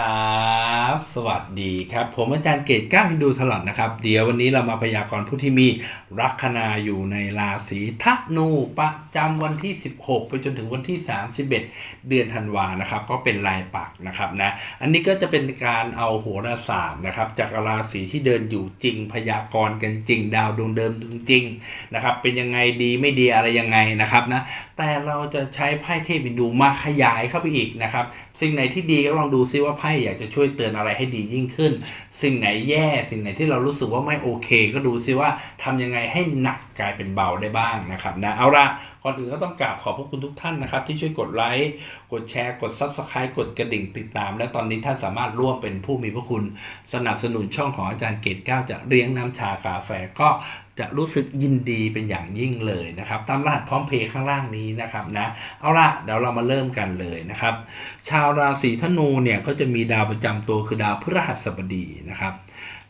ครับ สวัสดีครับ ผมอาจารย์เกตก้าวฮินดูถลอดนะครับ เดี๋ยววันนี้เรามาพยากรณ์ผู้ที่มีลัคนาอยู่ในราศีธนูประจำวันที่ 16 ไปจนถึงวันที่ 31 เดือนธันวานะครับ ก็เป็นลายปักนะครับนะ อันนี้ก็จะเป็นการเอาโหราศาสตร์นะครับ จากราศีที่เดินอยู่จริง พยากรณ์กันจริง ดาวดวงเดิมจริงนะครับ เป็นยังไงดีไม่ดีอะไรยังไงนะครับนะ แต่เราจะใช้ไพ่เทพฮินดูมาขยายเข้าไปอีกนะครับ สิ่งไหนที่ดีก็ลองดูซิว่าไพ่อยากจะช่วยเตือนอะไรให้ดียิ่งขึ้น สิ่งไหนแย่สิ่งไหนที่เรารู้สึกว่าไม่โอเค ก็ดูซิว่าทำยังไงให้หนักกลายเป็นเบาได้บ้างนะครับนะเอาละก่อนอื่นก็ต้องกราบขอบพระคุณทุกท่านนะครับ ที่ช่วยกดไลค์กดแชร์กด Subscribe กดกระดิ่งติดตาม และตอนนี้ท่านสามารถร่วมเป็นผู้มีพระคุณ สนับสนุนช่องของอาจารย์เกตเก้าจะเลี้ยงน้ำชากาแฟก็ จะรู้สึกยินดีเป็นอย่างยิ่งเลยนะครับตามรหัสพร้อมเพย์ข้างล่างนี้นะครับนะเอาละเดี๋ยวเรามาเริ่มกันเลยนะครับ ชาวราศีธนูเนี่ยเขาจะมีดาวประจำตัวคือดาวพฤหัสบดีนะครับ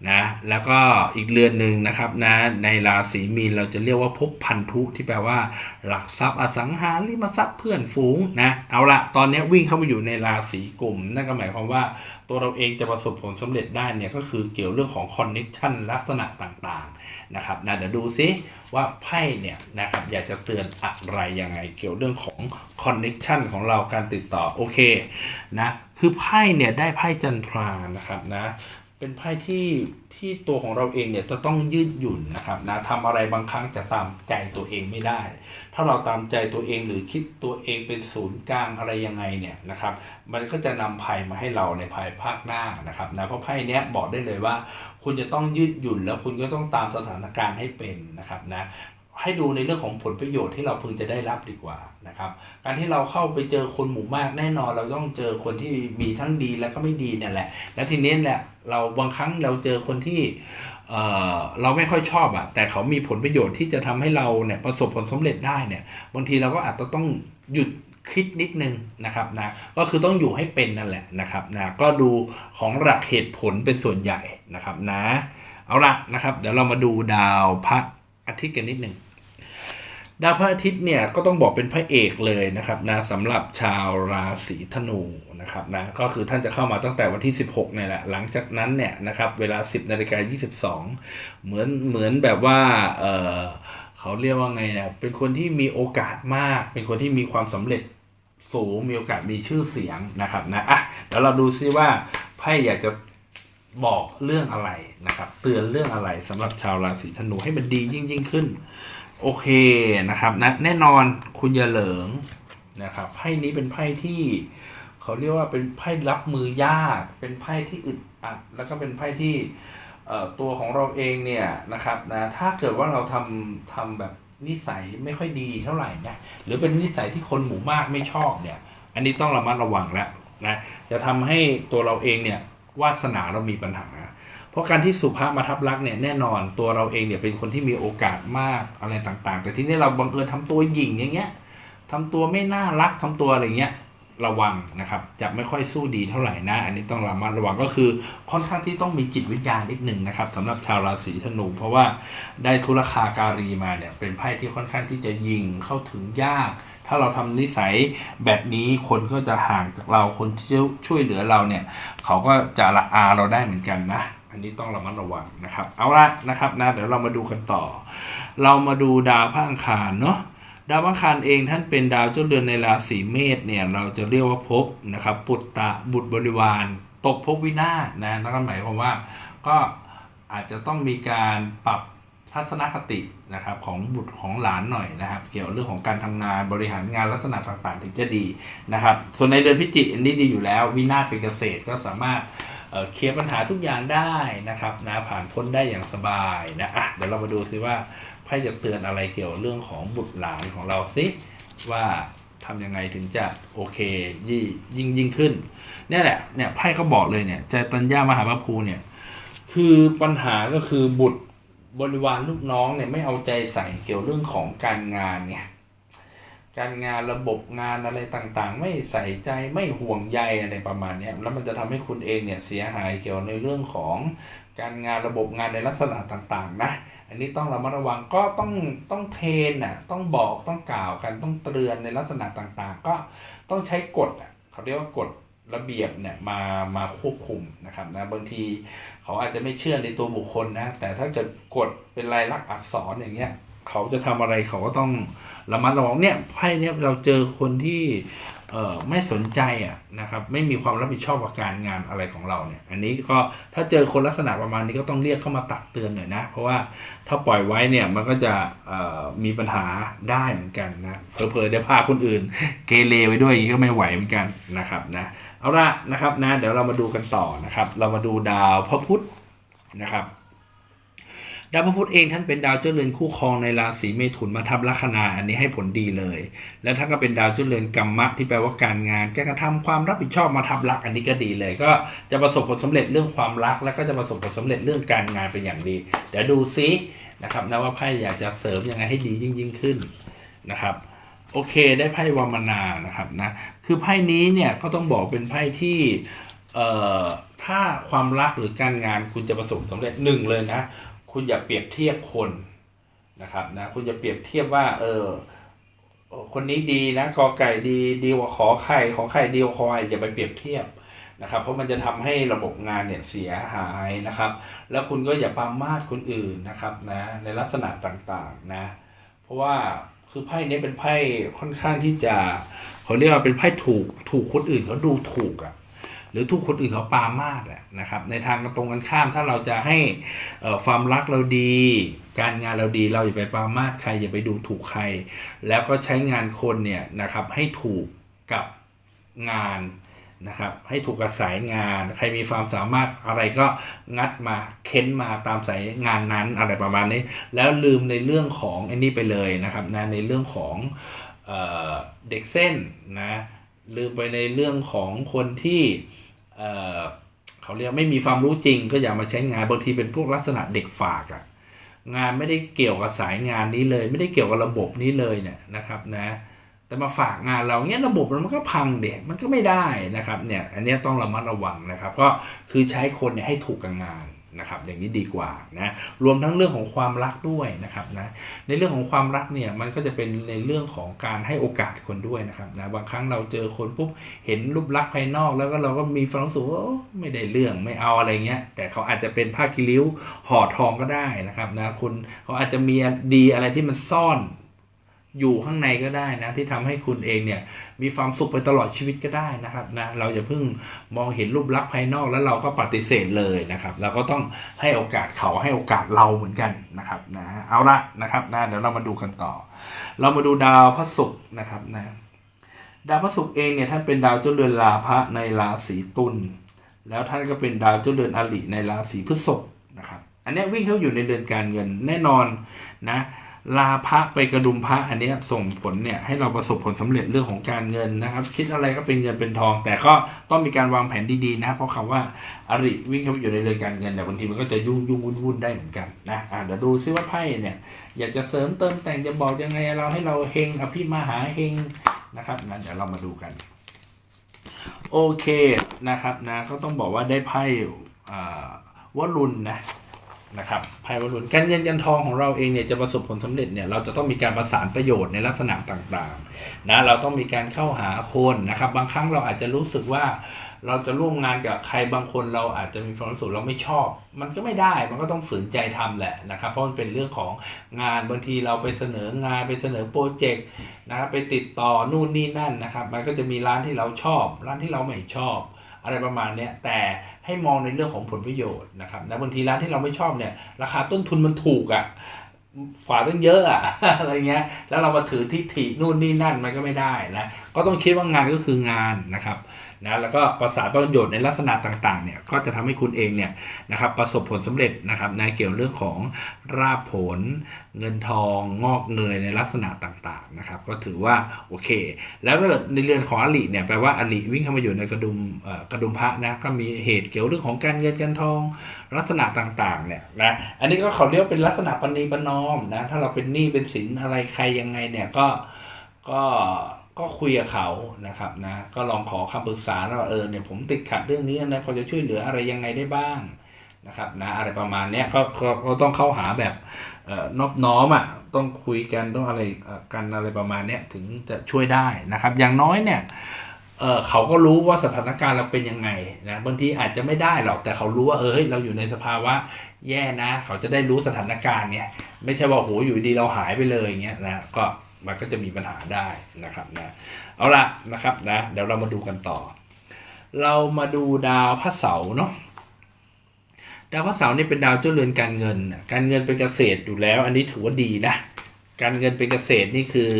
นะแล้วก็อีกเรือนหนึ่งนะครับนะในราศีมีนเราจะเรียกว่าภพพันธุที่แปลว่า หลักทรัพย์อสังหาริมทรัพย์เพื่อนฝูงนะเอาละตอนนี้วิ่งเข้ามาอยู่ในราศีกลุ่มนั่นก็หมายความว่าตัวเราเองจะประสบผลสำเร็จได้เนี่ยก็คือเกี่ยวเรื่องของคอนเน็ชันลักษณะต่างๆนะครับนะเดี๋ยวดูซิว่าไพ่เนี่ยนะครับอยากจะเตือนอะไรยังไง เกี่ยวเรื่องของคอนเน็ชันของเราการติดต่อโอเคนะคือไพ่เนี่ยได้ไพ่จันทรานะครับนะ เป็นไพ่ที่ที่ตัวของเราเองเนี่ยจะต้องยืดหยุ่นนะครับนะทำอะไรบางครั้งจะตามใจตัวเองไม่ได้ ถ้าเราตามใจตัวเองหรือคิดตัวเองเป็นศูนย์กลางอะไรยังไงเนี่ยนะครับ มันก็จะนำภัยมาให้เราในภายภาคหน้านะครับนะเพราะไพ่เนี้ยบอกได้เลยว่า คุณจะต้องยืดหยุ่นแล้วคุณก็ต้องตามสถานการณ์ให้เป็นนะครับนะให้ดูในเรื่องของผลประโยชน์ที่เราพึงจะได้รับดีกว่านะครับ การที่เราเข้าไปเจอคนหมู่มากแน่นอน เราต้องเจอคนที่มีทั้งดีแล้วก็ไม่ดีเนี่ยแหละ แล้วทีนี้แหละ เราบางครั้งเราเจอคนที่เอ่อเราไม่ค่อยชอบอะแต่เขามีผลประโยชน์ที่จะทำให้เราเนี่ยประสบผลสำเร็จได้เนี่ย บางทีเราก็อาจจะต้องหยุดคิดนิดนึงนะครับนะก็คือต้องอยู่ให้เป็นนั่นแหละนะครับนะก็ดูของหลักเหตุผลเป็นส่วนใหญ่นะครับนะ เอาละนะครับ เดี๋ยวเรามาดูดาวพระอาทิตย์กันนิดหนึ่ง ดาวพระอาทิตย์เนี่ยก็ต้องบอกเป็นพระเอกเลยนะครับนะสำหรับชาวราศีธนูนะครับนะก็คือท่านจะเข้ามาตั้งแต่วันที่ 16เนี่ยแหละหลังจากนั้นเนี่ยนะครับเวลา 10นาฬิกา22 เหมือนเหมือนแบบว่าเออเขาเรียกว่าไงเนี่ยเป็นคนที่มีโอกาสมาก เป็นคนที่มีความสำเร็จสูงมีโอกาสมีชื่อเสียงนะครับนะอะเดี๋ยวเราดูซิว่าไพ่อยากจะบอกเรื่องอะไรนะครับเตือนเรื่องอะไรสำหรับชาวราศีธนูให้มันดียิ่งยิ่งขึ้น โอเคนะครับนะแน่นอนคุณอย่าเหลิงนะครับไพ่นี้เป็นไพ่ที่เขาเรียกว่าเป็นไพ่รับมือยาก เป็นไพ่ที่อึดอัด แล้วก็เป็นไพ่ที่ตัวของเราเองเนี่ยนะครับนะถ้าเกิดว่าเราทำทำแบบนิสัยไม่ค่อยดีเท่าไหร่นะหรือเป็นนิสัยที่คนหมู่มากไม่ชอบเนี่ย อันนี้ต้องระมัดระวังแล้วนะจะทำให้ตัวเราเองเนี่ยวาสนาเรามีปัญหา เพราะการที่สุภาพมาทับลักเนี่ยแน่นอนตัวเราเองเนี่ยเป็นคนที่มีโอกาสมากอะไรต่างๆ แต่ที่นี่เราบังเอิญทำตัวหยิ่งอย่างเงี้ยทำตัวไม่น่ารักทำตัวอะไรเงี้ยระวังนะครับจะไม่ค่อยสู้ดีเท่าไหร่นะ อันนี้ต้องระมัดระวังก็คือค่อนข้างที่ต้องมีจิตวิทยานิดหนึ่งนะครับสำหรับชาวราศีธนู เพราะว่าได้ทุรคาการีมาเนี่ยเป็นไพ่ที่ค่อนข้างที่จะยิงเข้าถึงยาก ถ้าเราทำนิสัยแบบนี้คนก็จะห่างจากเราคนที่ช่วยเหลือเราเนี่ยเขาก็จะละอาเราได้เหมือนกันนะ อันนี้ต้องระมัดระวังนะครับ เอาละนะครับนะเดี๋ยวเรามาดูกันต่อ เรามาดูดาวพระอังคารเนาะดาวพระอังคารเองท่านเป็นดาวเจ้าเรือนในราศีเมษเนี่ยเราจะเรียกว่าภพนะครับปุตตะบุตรบริวาร ตกภพวินาศนะนั่นก็หมายความว่าก็อาจจะต้องมีการปรับทัศนคตินะครับของบุตรของหลานหน่อยนะครับ เกี่ยวเรื่องของการทำงานบริหารงานลักษณะต่างๆ ถึงจะดีนะครับ ส่วนในเดือนพิจิกอันนี้ดีอยู่แล้ว วินาศเป็นเกษตรก็สามารถ เเคลียร์ปัญหาทุกอย่างได้นะครับนะผ่านพ้นได้อย่างสบายนะอะเดี๋ยวเรามาดูซิว่าไพ่จะเตือนอะไรเกี่ยวกับเรื่องของบุตรหลานของเราสิว่าทำยังไงถึงจะโอเคยิ่งยิ่งยิ่งขึ้นเนี่ยแหละเนี่ยไพ่เขาบอกเลยเนี่ยใจตัญญามหาพระภูเนี่ยคือปัญหาก็คือบุตรบริวารลูกน้องเนี่ยไม่เอาใจใส่เกี่ยวเรื่องของการงานเนี่ย การงานระบบงานอะไรต่างๆ ไม่ใส่ใจไม่ห่วงใยอะไรประมาณนี้แล้วมันจะทำให้คุณเองเนี่ยเสียหายเกี่ยวในเรื่องของการงานระบบงานในลักษณะต่างๆนะอันนี้ต้องระมัดระวังก็ต้องต้องเทรนน่ะต้องบอกต้องกล่าวกันต้องเตือนในลักษณะต่างๆ ก็ต้องใช้กฎอะเขาเรียกว่ากฎระเบียบเนี่ยมามาควบคุมนะครับนะบางทีเขาอาจจะไม่เชื่อในตัวบุคคลนะแต่ถ้าเกิดกฎเป็นลายลักษณ์อักษรอย่างเงี้ย เขาจะทำอะไรเขาก็ต้องระมัดระวังเนี่ยไพ่เนี่ยเราเจอคนที่เอ่อไม่สนใจอะนะครับไม่มีความรับผิดชอบกับการงานอะไรของเราเนี่ยอันนี้ก็ถ้าเจอคนลักษณะประมาณนี้ก็ต้องเรียกเข้ามาตักเตือนหน่อยนะเพราะว่าถ้าปล่อยไว้เนี่ยมันก็จะเอ่อมีปัญหาได้เหมือนกันนะเผลอๆเดี๋ยวพาคนอื่น เกเรไปด้วยอย่างนี้ก็ไม่ไหวเหมือนกันนะครับนะเอาละนะครับนะเดี๋ยวเรามาดูกันต่อนะครับ เรามาดูดาวพระพุธนะครับ ดาวพระพุธเองท่านเป็นดาวเจ้าเรือนคู่ครองในราศีเมถุนมาทับลัคนาอันนี้ให้ผลดีเลย และท่านก็เป็นดาวเจ้าเรือนกรรมะที่แปลว่าการงานการกระทำความรับผิดชอบมาทับลักอันนี้ก็ดีเลย ก็จะประสบผลสำเร็จเรื่องความรัก แล้วก็จะประสบผลสำเร็จเรื่องการงานเป็นอย่างดี เดี๋ยวดูซินะครับนะว่าไพ่อยากจะเสริมยังไงให้ดียิ่งยิ่งขึ้นนะครับโอเคได้ไพ่วามนานะครับนะคือไพ่นี้เนี่ยก็ต้องบอกเป็นไพ่ที่เอ่อถ้าความรักหรือการงานคุณจะประสบสำเร็จหนึ่งเลยนะ คุณอย่าเปรียบเทียบคนนะครับนะคุณจะเปรียบเทียบว่า เออคนนี้ดีนะกอไก่ดีดีกว่าขอไข่ขอไข่ดีกว่าคอยอย่าไปเปรียบเทียบนะครับ เพราะมันจะทำให้ระบบงานเนี่ยเสียหายนะครับ แล้วคุณก็อย่าปรามาสคนอื่นนะครับนะในลักษณะต่างๆนะ เพราะว่าคือไพ่นี้เป็นไพ่ค่อนข้างที่จะเขาเรียกว่าเป็นไพ่ถูกถูกคนอื่นเขาดูถูกอะ่ะ หรือถูกคนอื่นเขาปามาสอะนะครับในทางตรงกันข้ามถ้าเราจะให้ความรักเราดี การงานเราดีเราอย่าไปปามาสใครอย่าไปดูถูกใคร แล้วก็ใช้งานคนเนี่ยนะครับให้ถูกกับงานนะครับให้ถูกกับสายงานใครมีความสามารถอะไรก็งัดมาเค้นมาตามสายงานนั้นอะไรประมาณนี้ แล้วลืมในเรื่องของไอ้นี่ไปเลยนะครับนะในเรื่องของเออเด็กเส้นนะลืมไปในเรื่องของคนที่ เออเขาเรียกไม่มีความรู้จริงก็อย่ามาใช้งานบางทีเป็นพวกลักษณะเด็กฝากอะงานไม่ได้เกี่ยวกับสายงานนี้เลย ไม่ได้เกี่ยวกับระบบนี้เลยเนี่ยนะครับนะแต่มาฝากงานเราเนี้ยระบบมันก็พังเด็กมันก็ไม่ได้นะครับเนี่ยอันนี้ต้องระมัดระวังนะครับ ก็คือใช้คนเนี่ยให้ถูกกับงาน นะครับอย่างนี้ดีกว่านะรวมทั้งเรื่องของความรักด้วยนะครับนะในเรื่องของความรักเนี่ยมันก็จะเป็นในเรื่องของการให้โอกาสคนด้วยนะครับนะบางครั้งเราเจอคนปุ๊บเห็นรูปลักษณ์ภายนอกแล้วก็เราก็มีความรู้สึกว่าไม่ได้เรื่องไม่เอาอะไรเงี้ยแต่เขาอาจจะเป็นผ้าคีริ้วห่อทองก็ได้นะครับนะคุณเขาอาจจะมีดีอะไรที่มันซ่อน อยู่ข้างในก็ได้นะ ที่ทำให้คุณเองเนี่ยมีความสุขไปตลอดชีวิตก็ได้นะครับนะเราอย่าเพิ่งมองเห็นรูปลักษณ์ภายนอกแล้วเราก็ปฏิเสธเลยนะครับเราก็ต้องให้โอกาสเขาให้โอกาสเราเหมือนกันนะครับนะเอาละนะครับนะเดี๋ยวเรามาดูกันต่อ เรามาดูดาวพระศุกร์นะครับนะดาวพระศุกร์เองเนี่ยท่านเป็นดาวเจ้าเรือนราพะในราศีตุลแล้วท่านก็เป็นดาวเจ้าเรือนอริในราศีพฤษภนะครับอันนี้วิ่งเข้าอยู่ในเรือนการเงินแน่นอนนะ ลาพระไปกระดุมพระอันนี้ส่งผลเนี่ยให้เราประสบผลสำเร็จเรื่องของการเงินนะครับ คิดอะไรก็เป็นเงินเป็นทอง แต่ก็ต้องมีการวางแผนดีๆนะ เพราะคำว่าอริวิ่งเข้าไปอยู่ในเรื่อนการเงินแต่บางทีมันก็จะยุ่งยุ่งวุ่นวุ่นได้เหมือนกันนะอ่าเดี๋ยวดูซิว่าไพ่เนี่ย อยากจะเสริมเติมแต่งจะบอกยังไงเราให้เราเฮงอภิมหาเฮงนะครับนเดี๋ยวเรามาดูกัน โอเคนะครับนะก็ต้องบอกว่าได้ไพ่อ่าวรุณนะ นะครับไพ่วรุณการเงินการทองของเราเองเนี่ยจะประสบผลสำเร็จเนี่ยเราจะต้องมีการประสานประโยชน์ในลักษณะต่างๆนะเราต้องมีการเข้าหาคนนะครับบางครั้งเราอาจจะรู้สึกว่าเราจะร่วมงานกับใครบางคนเราอาจจะมีความรู้สึกเราไม่ชอบ มันก็ไม่ได้มันก็ต้องฝืนใจทำแหละนะครับเพราะมันเป็นเรื่องของงานบางทีเราไปเสนองานไปเสนอโปรเจกต์นะครับไปติดต่อนู่นนี่นั่นนะครับมันก็จะมีร้านที่เราชอบ ร้านที่เราไม่ชอบ อะไรประมาณเนี้ยแต่ให้มองในเรื่องของผลประโยชน์นะครับนะบางทีร้านที่เราไม่ชอบเนี่ยราคาต้นทุนมันถูกอะ่ะฝาตั้งเยอะอะอะไรเงี้ย แล้วเรามาถือทิฐินู่นนี่นั่นมันก็ไม่ได้นะ ก็ต้องคิดว่างานก็คืองานนะครับ นะแล้วก็ประสานประโยชน์ในลักษณะต่างๆเนี่ยก็จะทำให้คุณเองเนี่ยนะครับประสบผลสำเร็จนะครับในเกี่ยวเรื่องของราบผลเงินทองงอกเงยในลักษณะต่างๆนะครับก็ถือว่าโอเค แล้วในเรือนของอลิเนี่ยแปลว่าอลิวิ่งเข้ามาอยู่ในกระดุมกระดุมพระนะก็มีเหตุเกี่ยวเรื่องของการเงินการทองลักษณะต่างๆเนี่ยนะอันนี้ก็เขาเรียกเป็นลักษณะปณีปนอมนะถ้าเราเป็นหนี้เป็นสินอะไรใครยังไงเนี่ยก็ก็ ก็คุยกับเขานะครับนะก็ลองขอคำปรึกษาแล้วว่าเออเนี่ยผมติดขัดเรื่องนี้นะพอจะช่วยเหลืออะไรยังไงได้บ้างนะครับนะอะไรประมาณเนี้ยก็ก็ก็ต้องเข้าหาแบบเออนอบน้อมอะต้องคุยกันต้องอะไรกันอะไรประมาณเนี้ยถึงจะช่วยได้นะครับอย่างน้อยเนี่ยเออเขาก็รู้ว่าสถานการณ์เราเป็นยังไงนะบางทีอาจจะไม่ได้หรอกแต่เขารู้ว่าเออเฮ้ยเราอยู่ในสภาวะแย่นะ เขาจะได้รู้สถานการณ์เนี่ยไม่ใช่ว่าโหอยู่ดีเราหายไปเลยอย่างเงี้ยนะก็ มันก็จะมีปัญหาได้นะครับนะเอาละนะครับนะเดี๋ยวเรามาดูกันต่อ เรามาดูดาวพระเสาร์เนาะดาวพระเสาร์นี่เป็นดาวเจ้าเรือนการเงิน การเงินเป็นเกษตรอยู่แล้ว อันนี้ถือว่าดีนะการเงินเป็นเกษตรนี่คือ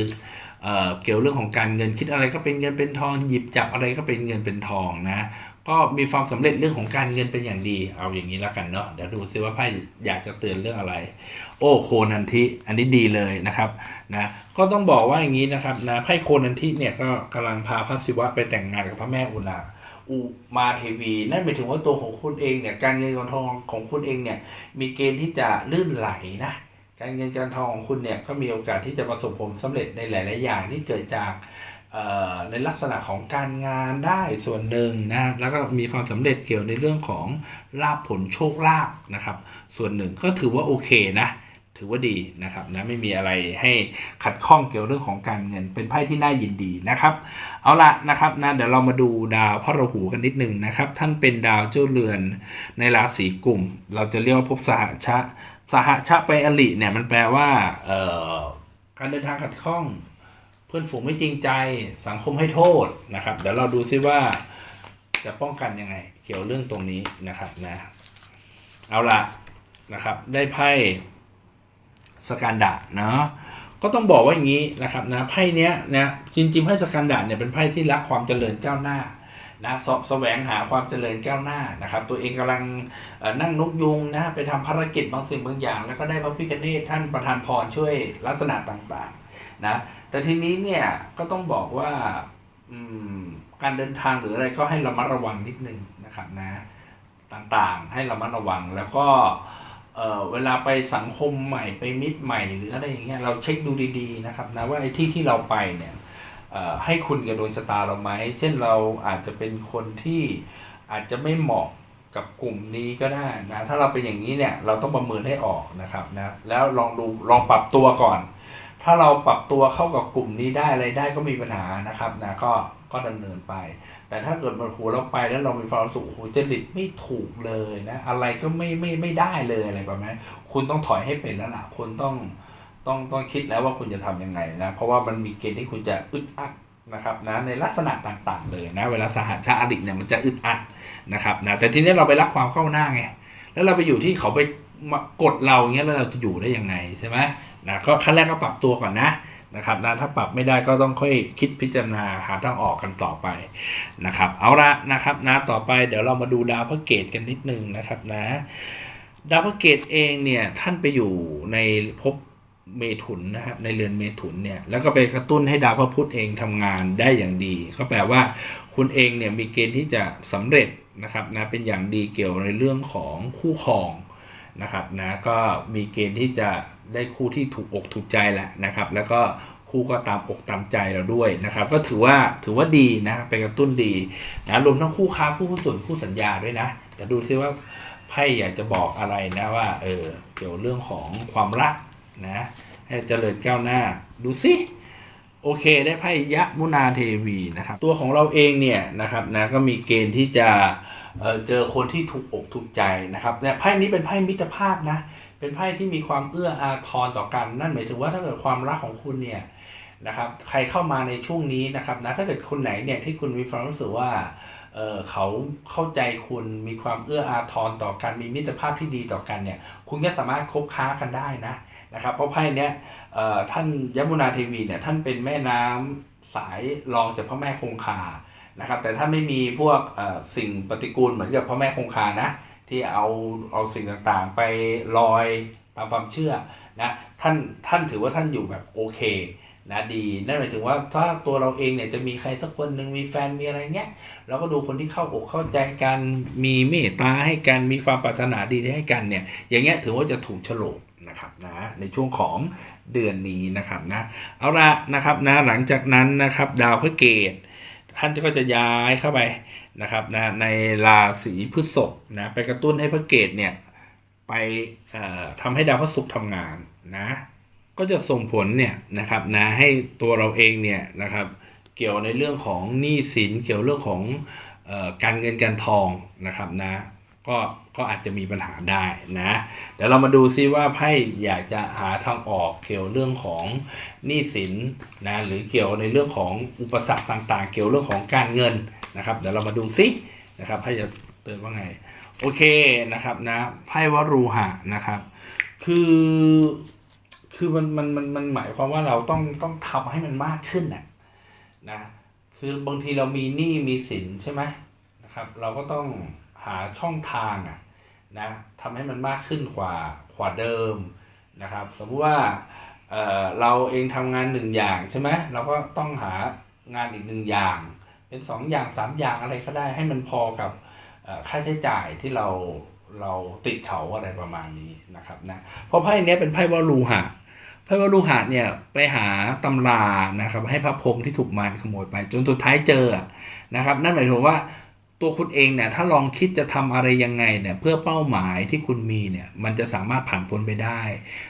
เออเกี่ยวเรื่องของการเงินคิดอะไรก็เป็นเงินเป็นทองหยิบจับอะไรก็เป็นเงินเป็นทองนะ ก็มีความสำเร็จเรื่องของการเงินเป็นอย่างดี เอาอย่างนี้แล้วกันเนาะเดี๋ยวดูซิว่าไพ่อยากจะเตือนเรื่องอะไร โอ้โคนันทิอันนี้ดีเลยนะครับนะก็ต้องบอกว่าอย่างนี้นะครับนะไพ่โคนันทิเนี่ยก็กำลังพาพระศิวะไปแต่งงานกับพระแม่อุณาอุมาเทวี นั่นหมายถึงว่าตัวของคุณเองเนี่ยการเงินการทองของคุณเองเนี่ยมีเกณฑ์ที่จะลื่นไหลนะการเงินการทองของคุณเนี่ยก็มีโอกาสที่จะประสบผลสำเร็จในหลาย ๆ อย่างที่เกิดจาก ในลักษณะของการงานได้ส่วนหนึ่งนะแล้วก็มีความสำเร็จเกี่ยวในเรื่องของลาภผลโชคลาภนะครับ ส่วนหนึ่งก็ถือว่าโอเคนะถือว่าดีนะครับนะไม่มีอะไรให้ขัดข้องเกี่ยวเรื่องของการเงิน เป็นไพ่ที่น่ายินดีนะครับ เอาละนะครับนะเดี๋ยวเรามาดูดาวพระราหูกันนิดหนึ่งนะครับ ท่านเป็นดาวเจ้าเรือนในราศีกุมเราจะเรียกว่าภพสหชะสหชะไปอลิเนี่ยมันแปลว่าการเดินทางขัดข้อง เพื่อนฝูงไม่จริงใจสังคมให้โทษนะครับ เดี๋ยวเราดูซิว่าจะป้องกันยังไง เกี่ยวเรื่องตรงนี้นะครับนะ เอาละนะครับ ได้ไพ่สกันดะเนาะก็ต้องบอกว่าอย่างนี้นะครับนะไพ่เนี้ยนะจริงๆไพ่สกันดาเนี่ยเป็นไพ่ที่รักความเจริญก้าวหน้า นะสแสวงหาความเจริญก้าวหน้านะครับ ตัวเองกำลังนั่งนกยุงนะไปทำภารกิจบางสิ่งบางอย่าง แล้วก็ได้พระพิฆเนศท่านประทานพรช่วยลักษณะต่างๆนะแต่ทีนี้เนี่ยก็ต้องบอกว่าการเดินทางหรืออะไรก็ให้ระมัดระวังนิดนึงนะครับนะต่างๆให้ระมัดระวังแล้วก็เเวลาไปสังคมใหม่ไปมิตรใหม่หรืออะไรอย่างเงี้ยเราเช็คดูดีๆนะครับนะว่าไอ้ที่ที่เราไปเนี่ย ให้คุณกับดวงชะตาเราไหม เช่นเราอาจจะเป็นคนที่อาจจะไม่เหมาะกับกลุ่มนี้ก็ได้นะ ถ้าเราเป็นอย่างนี้เนี่ยเราต้องประเมินให้ออกนะครับนะ แล้วลองดูลองปรับตัวก่อน ถ้าเราปรับตัวเข้ากับกลุ่มนี้ได้อะไรได้ก็มีปัญหานะครับนะก็ก็ดำเนินไป แต่ถ้าเกิดมันโหเราไปแล้วเรามีความสุขโหจริตไม่ถูกเลยนะ อะไรก็ไม่ไม่ไม่ได้เลยอะไรประมาณนี้คุณต้องถอยให้เป็นแล้วล่ะคุณต้อง ต้องต้องคิดแล้วว่าคุณจะทำยังไงนะ เพราะว่ามันมีเกณฑ์ที่คุณจะอึดอัดนะครับนะในลักษณะต่างๆ เลยนะ เวลาสหชาติเนี่ยมันจะอึดอัดนะครับนะแต่ทีนี้เราไปรักความเข้าหน้าไงแล้วเราไปอยู่ที่เขาไปมากดเราอย่างเงี้ยแล้วเราจะอยู่ได้ยังไงใช่ไหมนะก็ขั้นแรกก็ปรับตัวก่อนนะนะครับนะถ้าปรับไม่ได้ก็ต้องค่อยคิดพิจารณาหาทางออกกันต่อไปนะครับเอาละนะครับนะต่อไปเดี๋ยวเรามาดูดาวพระเกตกันนิดนึงนะครับนะ ดาวพระเกตเองเนี่ยท่านไปอยู่ในภพ เมถุนนะครับในเรือนเมถุนเนี่ยแล้วก็ไปกระตุ้นให้ดาวพระพุธเองทำงานได้อย่างดี ก็แปลว่าคุณเองเนี่ยมีเกณฑ์ที่จะสำเร็จนะครับนะเป็นอย่างดีเกี่ยวในเรื่องของคู่ครองนะครับนะก็มีเกณฑ์ที่จะได้คู่ที่ถูกอกถูกใจแหละนะครับ แล้วก็คู่ก็ตามอกตามใจเราด้วยนะครับ ก็ถือว่าถือว่าดีนะไปกระตุ้นดีนะรวมทั้งคู่ค้าคู่หุ้นส่วนคู่สัญญาด้วยนะจะดูซิว่าไพ่อยากจะบอกอะไรนะว่าเออเกี่ยวเรื่องของความรัก นะให้เจริญก้าวหน้าดูสิโอเคได้ไพ่ยะมุนาเทวีนะครับ ตัวของเราเองเนี่ยนะครับนะก็มีเกณฑ์ที่จะเเจอคนที่ถูกอกถูกใจนะครับเนี่ยไพ่นี้เป็นไพ่มิตรภาพนะเป็นไพ่ที่มีความเอื้ออาทรต่อกันนั่นหมายถึงว่าถ้าเกิดความรักของคุณเนี่ยนะครับใครเข้ามาในช่วงนี้นะครับนะถ้าเกิดคนไหนเนี่ยที่คุณมีความรู้สึกว่า เออเขาเข้าใจคุณมีความเอื้ออาทรต่อกันมีมิตรภาพที่ดีต่อกันเนี่ย คุณก็สามารถคบค้ากันได้นะนะครับ เพราะไพ่เนี้ยเอ่อท่านยมุนาเทวีเนี่ยท่านเป็นแม่น้ำสายรองจากพระแม่คงคานะครับ แต่ถ้าไม่มีพวกอ่อสิ่งปฏิกูลเหมือนกับพระแม่คงคานะที่เอาเอาสิ่งต่างๆไปลอยตามความเชื่อนะท่านท่านถือว่าท่านอยู่แบบโอเค นะดีนั่นหมายถึงว่าถ้าตัวเราเองเนี่ยจะมีใครสักคนหนึ่งมีแฟนมีอะไรเงี้ยเราก็ดูคนที่เข้าอกเข้าใจกันมีเมตตาให้กันมีความปรารถนาดีให้กันเนี่ยอย่างเงี้ยถือว่าจะถูกฉลกนะครับนะในช่วงของเดือนนี้นะครับนะเอาละนะครับนะหลังจากนั้นนะครับดาวพฤเกตท่านก็จะย้ายเข้าไปนะครับนะในราศีพฤษภนะไปกระตุ้นให้พระเกตเนี่ยไปทำให้ดาวพฤศุกร์ทำงานนะ ก็จะส่งผลเนี่ยนะครับนะให้ตัวเราเองเนี่ยนะครับเกี่ยวในเรื่องของหนี้สินเกี่ยวเรื่องของออการเงินการทองนะครับนะก็ก็อาจจะมีปัญหาได้นะเดี๋ยวเรามาดูซิว่าไพ่อยากจะหาทางออกเกี่ยวเรื่องของหนี้สินนะหรือเกี่ยวในเรื่องของอุปสรรคต่างๆ เกี่ยวเรื่องของการเงินนะครับเดี๋ยวเรามาดูซินะครับไพ่จะเตือนว่าไงโอเคนะครับนะไพ่วารูหะนะครับ คือ คือมันมันมันมันหมายความว่าเราต้องต้องทำให้มันมากขึ้นน่ะนะคือบางทีเรามีหนี้มีสินใช่ไหมนะครับ เราก็ต้องหาช่องทางอะนะทำให้มันมากขึ้นกว่ากว่าเดิมนะครับ สมมุติว่าเออเราเองทำงานหนึ่งอย่างใช่ไหมเราก็ต้องหางานอีกหนึ่งอย่าง เป็นสองอย่างสามอย่างอะไรก็ได้ให้มันพอกับค่าใช้จ่ายที่เราเราติดเขาอะไรประมาณนี้นะครับนะเพราะไพ่เนี้ยเป็นไพ่วารูหะ ไพ่วารูหะเนี่ยไปหาตำรานะครับให้พระพรหมที่ถูกมารขโมยไป จนสุดท้ายเจอนะครับ นั่นหมายถึงว่าตัวคุณเองเนี่ยถ้าลองคิดจะทำอะไรยังไงเนี่ยเพื่อเป้าหมายที่คุณมีเนี่ยมันจะสามารถผ่านพ้นไปได้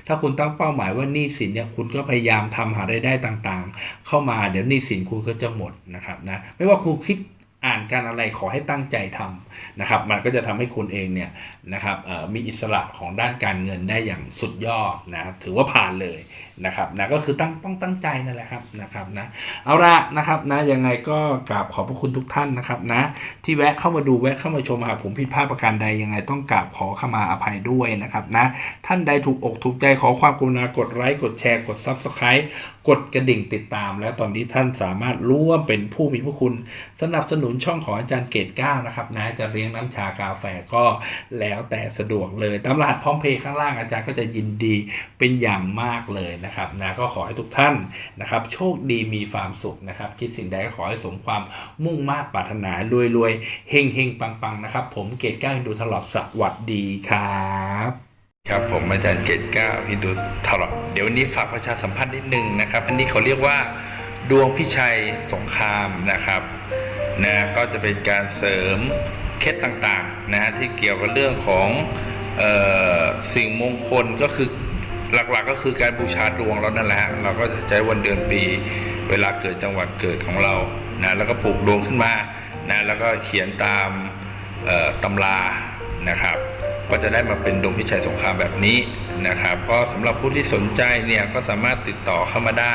ถ้าคุณตั้งเป้าหมายว่านี้สินเนี่ยคุณก็พยายามทำหารายได้ต่างๆ เข้ามาเดี๋ยวนี้สินคุณก็จะหมดนะครับนะไม่ว่าคุณคิดอ่านการอะไรขอให้ตั้งใจทำ นะครับมันก็จะทำให้คุณเองเนี่ยนะครับมีอิสระของด้านการเงินได้อย่างสุดยอดนะถือว่าผ่านเลยนะครับนะก็คือตั้งต้องตั้งใจนั่นแหละครับนะครับนะเอาละนะครับนะยังไงก็กราบขอบพระคุณทุกท่านนะครับนะที่แวะเข้ามาดูแวะเข้ามาชมหากผมผิดพลาดประการใดยังไงต้องกราบขอขมาอภัยด้วยนะครับนะท่านใดถูกอกถูกใจขอความกรุณากดไลค์กดแชร์กด Subscribe กดกระดิ่งติดตาม แล้วตอนนี้ท่านสามารถร่วมเป็นผู้มีพระคุณ สนับสนุนช่องของอาจารย์เกตก้านะครับนะจะเลี้ยงน้ำชากาแฟก็แล้วแต่สะดวกเลยตามรหัสพร้อมเพย์ข้างล่างอาจารย์ก็จะยินดีเป็นอย่างมากเลยนะครับนะก็ขอให้ทุกท่านนะครับโชคดีมีความสุขนะครับคิดสิ่งใดก็ขอให้สมความมุ่งมา่ปรารถนารวยรวยเฮงเฮงปังปังนะครับ ผมเกตก้าฮินดูตลอดสวัสดีครับครับผมอาจารย์เกตก้าฮินดูตลอดเดี๋ยววันนี้ฝากประชาสัมพันธ์นิดนึงนะครับ อันนี้เขาเรียกว่าดวงพิชัยสงครามนะครับนะก็จะเป็นการเสริม เคล็ดต่างๆนะฮะที่เกี่ยวกับเรื่องของออสิ่งมงคลก็คือหลักๆก็คือการบูชาดวงเรานั่นแหละเราก็จะใช้วันเดือนปี เวลาเกิดจังหวัดเกิดของเรานะแล้วก็ปลูกดวงขึ้นมานะแล้วก็เขียนตามตำรานะครับ ก็จะได้มาเป็นดวงพิชัยสงครามแบบนี้นะครับ ก็สำหรับผู้ที่สนใจเนี่ยก็สามารถติดต่อเข้ามาได้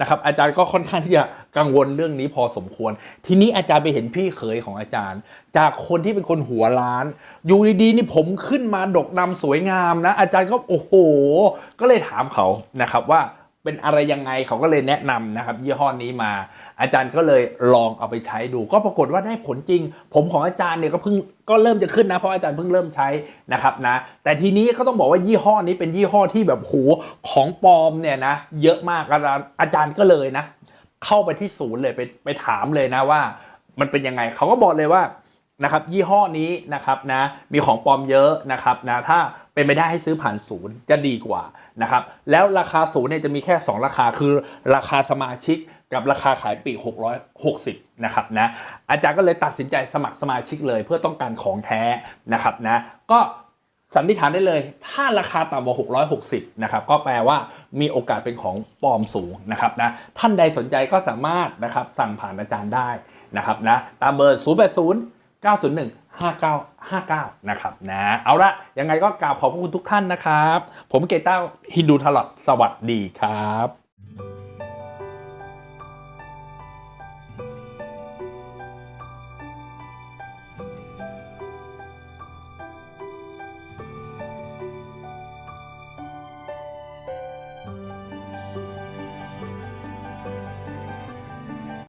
นะครับอาจารย์ก็ค่อนข้างที่จะกังวลเรื่องนี้พอสมควร ทีนี้อาจารย์ไปเห็นพี่เขยของอาจารย์ จากคนที่เป็นคนหัวล้าน อยู่ดีๆนี่ผมขึ้นมาดกดำสวยงามนะ อาจารย์ก็โอ้โห ก็เลยถามเขานะครับว่า เป็นอะไรยังไงเขาก็เลยแนะนำนะครับยี่ห้อนี้มา อาจารย์ก็เลยลองเอาไปใช้ดู ก็ปรากฏว่าได้ผลจริง ผมของอาจารย์เนี่ยก็เพิ่งก็เริ่มจะขึ้นนะเพราะอาจารย์เพิ่งเริ่มใช้นะครับนะ แต่ทีนี้ก็ต้องบอกว่ายี่ห้อนี้เป็นยี่ห้อที่แบบโหของปลอมเนี่ยนะเยอะมากอาจารย์อาจารย์ก็เลยนะ เข้าไปที่ศูนย์เลยไปไปถามเลยนะว่า มันเป็นยังไงเขาก็บอกเลยว่า นะครับยี่ห้อนี้นะครับนะมีของปลอมเยอะนะครับนะถ้าเป็นไปได้ให้ซื้อผ่านศูนย์จะดีกว่านะครับแล้วราคาศูนย์เนี่ยจะมีแค่ 2 ราคาคือราคาสมาชิกกับราคาขายปีก660นะครับนะอาจารย์ก็เลยตัดสินใจสมัครสมาชิกเลย เพื่อต้องการของแท้นะครับนะก็สันนิษฐานได้เลย ถ้าราคาต่ำกว่า 660 นะครับ ก็แปลว่ามีโอกาสเป็นของปลอมสูงนะครับนะ ท่านใดสนใจก็สามารถนะครับสั่งผ่านอาจารย์ได้นะครับนะ ตามเบอร์ 080 901 5959 นะครับนะเอาละยังไงก็กราบขอบพระคุณทุกท่านนะครับ ผมเกต้าฮินดูทลอดสวัสดีครับ